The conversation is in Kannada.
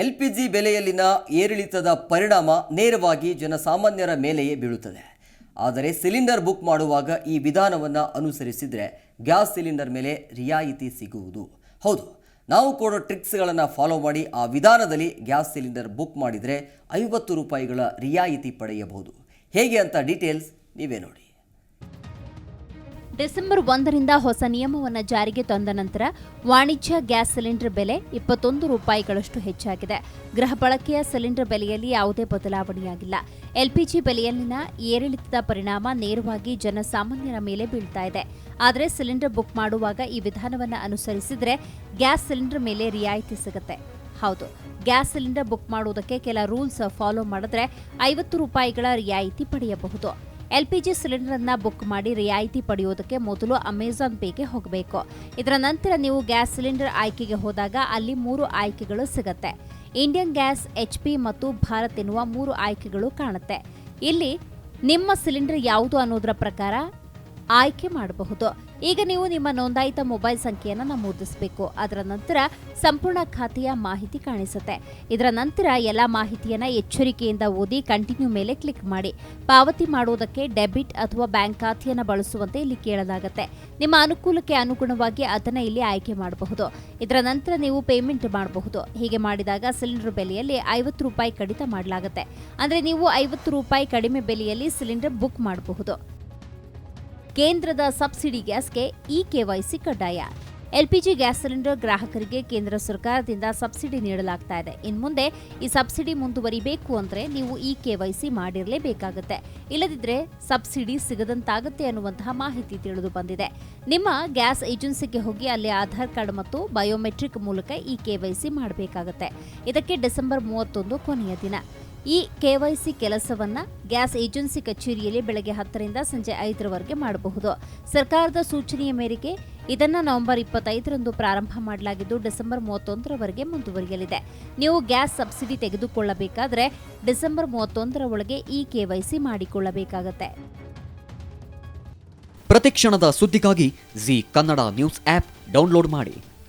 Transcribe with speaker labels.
Speaker 1: ಎಲ್ ಪಿ ಜಿ ಬೆಲೆಯಲ್ಲಿನ ಏರಿಳಿತದ ಪರಿಣಾಮ ನೇರವಾಗಿ ಜನಸಾಮಾನ್ಯರ ಮೇಲೆಯೇ ಬೀಳುತ್ತದೆ. ಆದರೆ ಸಿಲಿಂಡರ್ ಬುಕ್ ಮಾಡುವಾಗ ಈ ವಿಧಾನವನ್ನು ಅನುಸರಿಸಿದರೆ ಗ್ಯಾಸ್ ಸಿಲಿಂಡರ್ ಮೇಲೆ ರಿಯಾಯಿತಿ ಸಿಗುವುದು. ಹೌದು, ನಾವು ಕೊಡೋ ಟ್ರಿಕ್ಸ್ಗಳನ್ನು ಫಾಲೋ ಮಾಡಿ ಆ ವಿಧಾನದಲ್ಲಿ ಗ್ಯಾಸ್ ಸಿಲಿಂಡರ್ ಬುಕ್ ಮಾಡಿದರೆ ಐವತ್ತು ರೂಪಾಯಿಗಳ ರಿಯಾಯಿತಿ ಪಡೆಯಬಹುದು. ಹೇಗೆ ಅಂತ ಡೀಟೇಲ್ಸ್ ನೀವೇ ನೋಡಿ.
Speaker 2: ಡಿಸೆಂಬರ್ ಒಂದರಿಂದ ಹೊಸ ನಿಯಮವನ್ನು ಜಾರಿಗೆ ತಂದ ನಂತರ ವಾಣಿಜ್ಯ ಗ್ಯಾಸ್ ಸಿಲಿಂಡರ್ ಬೆಲೆ ಇಪ್ಪತ್ತೊಂದು ರೂಪಾಯಿಗಳಷ್ಟು ಹೆಚ್ಚಾಗಿದೆ. ಗೃಹ ಬಳಕೆಯ ಸಿಲಿಂಡರ್ ಬೆಲೆಯಲ್ಲಿ ಯಾವುದೇ ಬದಲಾವಣೆಯಾಗಿಲ್ಲ. ಎಲ್ಪಿಜಿ ಬೆಲೆಯಲ್ಲಿನ ಏರಿಳಿತದ ಪರಿಣಾಮ ನೇರವಾಗಿ ಜನಸಾಮಾನ್ಯರ ಮೇಲೆ ಬೀಳ್ತಾ ಇದೆ. ಆದರೆ ಸಿಲಿಂಡರ್ ಬುಕ್ ಮಾಡುವಾಗ ಈ ವಿಧಾನವನ್ನು ಅನುಸರಿಸಿದರೆ ಗ್ಯಾಸ್ ಸಿಲಿಂಡರ್ ಮೇಲೆ ರಿಯಾಯಿತಿ ಸಿಗುತ್ತೆ. ಹೌದು, ಗ್ಯಾಸ್ ಸಿಲಿಂಡರ್ ಬುಕ್ ಮಾಡುವುದಕ್ಕೆ ಕೆಲ ರೂಲ್ಸ್ ಫಾಲೋ ಮಾಡಿದ್ರೆ ಐವತ್ತು ರೂಪಾಯಿಗಳ ರಿಯಾಯಿತಿ ಪಡೆಯಬಹುದು. ಎಲ್ಪಿಜಿ ಸಿಲಿಂಡರ್ ಅನ್ನ ಬುಕ್ ಮಾಡಿ ರಿಯಾಯಿತಿ ಪಡೆಯುವುದಕ್ಕೆ ಮೊದಲು ಅಮೆಜಾನ್ ಪೇಗೆ ಹೋಗಬೇಕು. ಇದರ ನಂತರ ನೀವು ಗ್ಯಾಸ್ ಸಿಲಿಂಡರ್ ಆಯ್ಕೆಗೆ ಹೋದಾಗ ಅಲ್ಲಿ ಮೂರು ಆಯ್ಕೆಗಳು ಸಿಗುತ್ತೆ. ಇಂಡಿಯನ್ ಗ್ಯಾಸ್, ಎಚ್ ಪಿ ಮತ್ತು ಭಾರತ್ ಎನ್ನುವ ಮೂರು ಆಯ್ಕೆಗಳು ಕಾಣುತ್ತೆ. ಇಲ್ಲಿ ನಿಮ್ಮ ಸಿಲಿಂಡರ್ ಯಾವುದು ಅನ್ನೋದರ ಪ್ರಕಾರ ಆಯ್ಕೆ ಮಾಡಬಹುದು. ಈಗ ನೀವು ನಿಮ್ಮ ನೋಂದಾಯಿತ ಮೊಬೈಲ್ ಸಂಖ್ಯೆಯನ್ನು ನಮೂದಿಸಬೇಕು. ಅದರ ನಂತರ ಸಂಪೂರ್ಣ ಖಾತೆಯ ಮಾಹಿತಿ ಕಾಣಿಸುತ್ತೆ. ಇದರ ನಂತರ ಎಲ್ಲ ಮಾಹಿತಿಯನ್ನು ಎಚ್ಚರಿಕೆಯಿಂದ ಓದಿ ಕಂಟಿನ್ಯೂ ಮೇಲೆ ಕ್ಲಿಕ್ ಮಾಡಿ. ಪಾವತಿ ಮಾಡುವುದಕ್ಕೆ ಡೆಬಿಟ್ ಅಥವಾ ಬ್ಯಾಂಕ್ ಖಾತೆಯನ್ನು ಬಳಸುವಂತೆ ಇಲ್ಲಿ ಕೇಳಲಾಗುತ್ತೆ. ನಿಮ್ಮ ಅನುಕೂಲಕ್ಕೆ ಅನುಗುಣವಾಗಿ ಅದನ್ನು ಇಲ್ಲಿ ಆಯ್ಕೆ ಮಾಡಬಹುದು. ಇದರ ನಂತರ ನೀವು ಪೇಮೆಂಟ್ ಮಾಡಬಹುದು. ಹೀಗೆ ಮಾಡಿದಾಗ ಸಿಲಿಂಡರ್ ಬೆಲೆಯಲ್ಲಿ ಐವತ್ತು ರೂಪಾಯಿ ಕಡಿತ ಮಾಡಲಾಗುತ್ತೆ. ಅಂದರೆ ನೀವು ಐವತ್ತು ರೂಪಾಯಿ ಕಡಿಮೆ ಬೆಲೆಯಲ್ಲಿ ಸಿಲಿಂಡರ್ ಬುಕ್ ಮಾಡಬಹುದು. ಕೇಂದ್ರದ ಸಬ್ಸಿಡಿ ಗ್ಯಾಸ್ಗೆ ಇ ಕೆವೈಸಿ ಕಡ್ಡಾಯ. L P G gas cylinder ಗ್ರಾಹಕರಿಗೆ ಕೇಂದ್ರ ಸರ್ಕಾರದಿಂದ ಸಬ್ಸಿಡಿ ನೀಡಲಾಗ್ತಾ ಇದೆ. ಇನ್ಮುಂದೆ ಈ ಸಬ್ಸಿಡಿ ಮುಂದುವರಿಬೇಕು ಅಂದ್ರೆ ನೀವು ಇ ಕೆವೈಸಿ ಮಾಡಿರಲೇಬೇಕಾಗುತ್ತೆ. ಇಲ್ಲದಿದ್ರೆ ಸಬ್ಸಿಡಿ ಸಿಗದಂತಾಗುತ್ತೆ ಅನ್ನುವಂತಹ ಮಾಹಿತಿ ತಿಳಿದು ಬಂದಿದೆ. ನಿಮ್ಮ ಗ್ಯಾಸ್ ಏಜೆನ್ಸಿಗೆ ಹೋಗಿ ಅಲ್ಲಿ ಆಧಾರ್ ಕಾರ್ಡ್ ಮತ್ತು ಬಯೋಮೆಟ್ರಿಕ್ ಮೂಲಕ ಇ ಕೆವೈಸಿ ಮಾಡಬೇಕಾಗುತ್ತೆ. ಇದಕ್ಕೆ ಡಿಸೆಂಬರ್ ಮೂವತ್ತೊಂದು ಕೊನೆಯ ದಿನ. ಈ ಕೆವೈಸಿ ಕೆಲಸವನ್ನ ಗ್ಯಾಸ್ ಏಜೆನ್ಸಿ ಕಚೇರಿಯಲ್ಲಿ ಬೆಳಗ್ಗೆ ಹತ್ತರಿಂದ ಸಂಜೆ ಐದರವರೆಗೆ ಮಾಡಬಹುದು. ಸರ್ಕಾರದ ಸೂಚನೆಯ ಮೇರೆಗೆ ಇದನ್ನು ನವೆಂಬರ್ ಇಪ್ಪತ್ತೈದರಂದು ಪ್ರಾರಂಭ ಮಾಡಲಾಗಿದ್ದು, ಡಿಸೆಂಬರ್ ಮೂವತ್ತೊಂದರವರೆಗೆ ಮುಂದುವರಿಯಲಿದೆ. ನೀವು ಗ್ಯಾಸ್ ಸಬ್ಸಿಡಿ ತೆಗೆದುಕೊಳ್ಳಬೇಕಾದರೆ ಡಿಸೆಂಬರ್ ಮೂವತ್ತೊಂದರ ಒಳಗೆ ಈ ಕೆವೈಸಿ ಮಾಡಿಕೊಳ್ಳಬೇಕಾಗತ್ತೆ.
Speaker 3: ಪ್ರತಿಕ್ಷಣದ ಸುದ್ದಿಗಾಗಿ Zee Kannada news app download ಮಾಡಿ.